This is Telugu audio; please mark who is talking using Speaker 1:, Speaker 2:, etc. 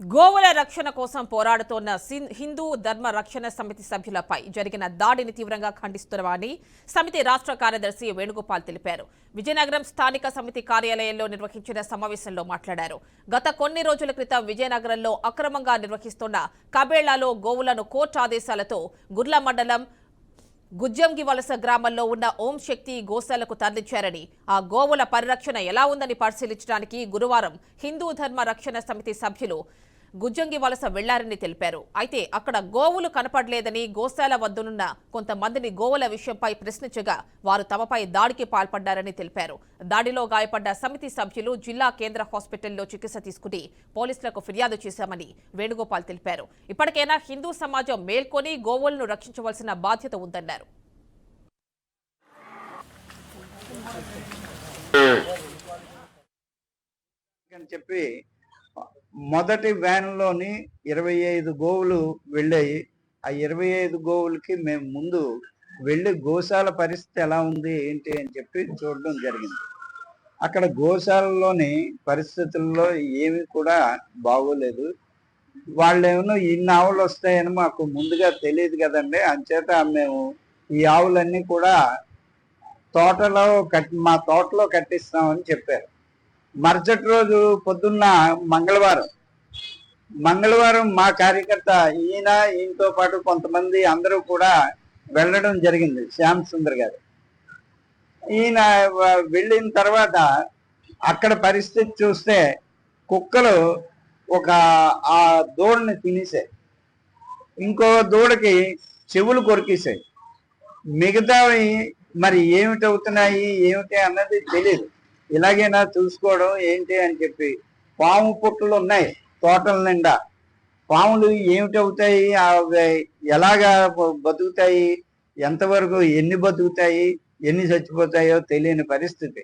Speaker 1: గోవుల రక్షణ కోసం పోరాడుతోన్న హిందూ ధర్మ రక్షణ సమితి సభ్యులపై జరిగిన దాడిని తీవ్రంగా ఖండిస్తున్నామని సమితి రాష్ట్ర కార్యదర్శి వేణుగోపాల్ తెలిపారు. విజయనగరం స్థానిక సమితి కార్యాలయంలో నిర్వహించిన సమావేశంలో మాట్లాడారు. గత కొన్ని రోజుల క్రితం విజయనగరంలో అక్రమంగా నిర్వహిస్తున్న కబేళ్ళలో గోవులను కోర్టు ఆదేశాలతో గుర్ల మండలం గుజ్జంగి వలస గ్రామంలో ఉన్న ఓం శక్తి గోశాలకు తరలించారని ఆ గోవుల పరిరక్షణ ఎలా ఉందని పరిశీలించడానికి గురువారం హిందూ ధర్మ రక్షణ సమితి సభ్యులు గుజ్జంగి వలస వెళ్ళారని తెలిపారు. అయితే అక్కడ గోవులు కనపడలేదని గోశాల వద్దనున్న కొంతమందిని గోవుల విషయంపై ప్రశ్నించగా వారు తమపై దాడికి పాల్పడ్డారని తెలిపారు. దాడిలో గాయపడ్డ సమితి సభ్యులు జిల్లా కేంద్ర హాస్పిటల్లో చికిత్స తీసుకుని పోలీసులకు ఫిర్యాదు చేశామని వేణుగోపాల్ తెలిపారు. ఇప్పటికైనా హిందూ సమాజం మేల్కొని గోవులను రక్షించవలసిన బాధ్యత ఉందన్నారు.
Speaker 2: అని చెప్పి మొదటి వ్యాన్లోని ఇరవై ఐదు గోవులు వెళ్ళాయి. ఆ ఇరవై ఐదు గోవులకి మేము ముందు వెళ్ళి గోశాల పరిస్థితి ఎలా ఉంది ఏంటి అని చెప్పి చూడడం జరిగింది. అక్కడ గోశాలలోని పరిస్థితుల్లో ఏమీ కూడా బాగోలేదు. వాళ్ళు ఏమో ఇన్ని ఆవులు వస్తాయని మాకు ముందుగా తెలియదు కదండి. అంచేత మేము ఈ ఆవులన్నీ కూడా తోటలో కట్ మా తోటలో కట్టిస్తామని చెప్పారు. మరుసటి రోజు పొద్దున్న మంగళవారం. మంగళవారం మా కార్యకర్త ఈయన ఈయనతో పాటు కొంతమంది అందరూ కూడా వెళ్ళడం జరిగింది శ్యామ్ సుందర్ గారు. ఈయన వెళ్ళిన తర్వాత అక్కడ పరిస్థితి చూస్తే కుక్కలు ఒక ఆ దూడని తినేసాయి. ఇంకో దూడకి చెవులు కొరికేసాయి. మిగతావి మరి ఏమిటవుతున్నాయి ఏమిటి అన్నది తెలియదు ఇలాగైనా చూసుకోవడం ఏంటి అని చెప్పి పాము పుట్టలు ఉన్నాయి తోటల నిండా. పాములు ఏమిటవుతాయి అవి ఎలాగా బతుకుతాయి? ఎంతవరకు ఎన్ని బతుకుతాయి? ఎన్ని చచ్చిపోతాయో తెలియని పరిస్థితి.